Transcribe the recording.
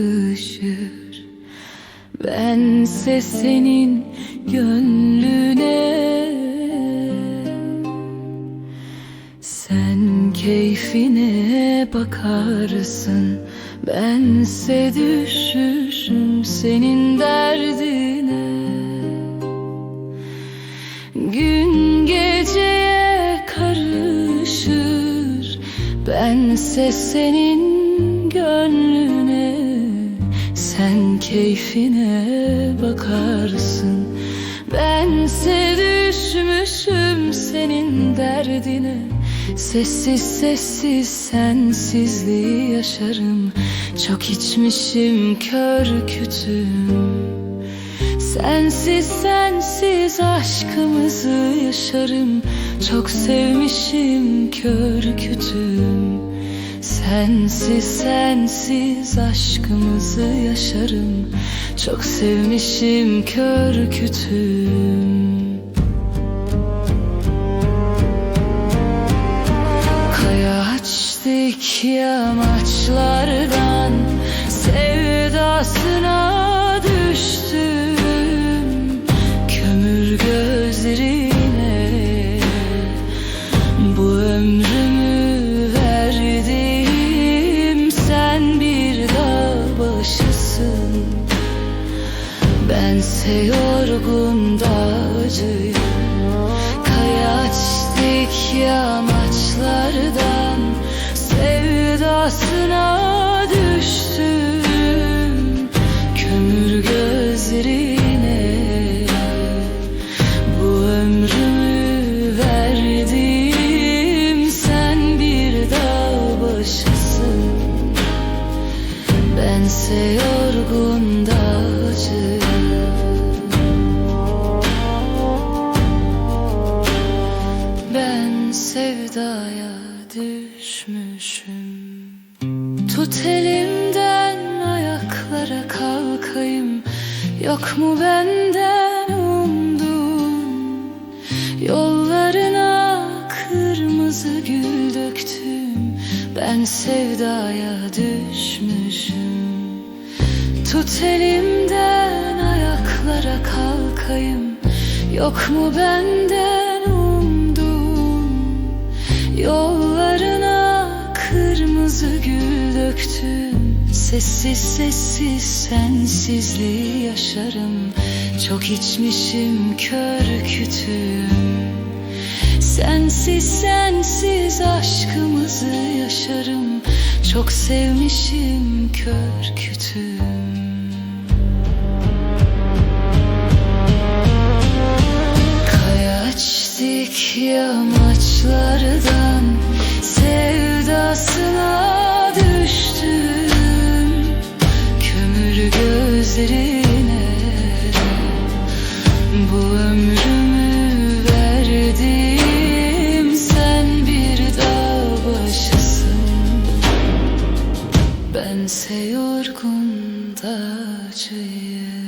yakışır. Bense senin gönlüne. Sen keyfine bakarsın. Bense düşüşüm senin derdine. Gün geceye karışır. Bense senin Sen keyfine bakarsın. Bense düşmüşüm senin derdine. Sessiz sessiz sensizliği yaşarım. Çok içmişim kör kütüm Sensiz sensiz aşkımızı yaşarım. Çok sevmişim kör kütüm Sensiz sensiz aşkımızı yaşarım. Çok sevmişim kör kütüm Kaya açtık yamaçlardan. Sevdasına düştüm Bense yorgun dağcıyım Kaya açtık yamaçlardan Sevdasına düştüm. Kömür gözlerine Bu ömrümü verdim. Sen bir dağ başısın. Bense yorgun düşmüşüm. Tut elimden ayaklara kalkayım. Yok mu benden umduğun Yollarına kırmızı gül döktüm. Ben sevdaya düşmüşüm. Tut elimden ayaklara kalkayım. Yok mu benden umduğun Yollarına kırmızı gül döktüm Sessiz sessiz sensizliği yaşarım. Çok içmişim kör kütüm Sensiz sensiz aşkımızı yaşarım. Çok sevmişim kör kütüm gözlerine Bu ömrümü verdim. Sen bir dağ başısın. Bense yorgun dağcıyım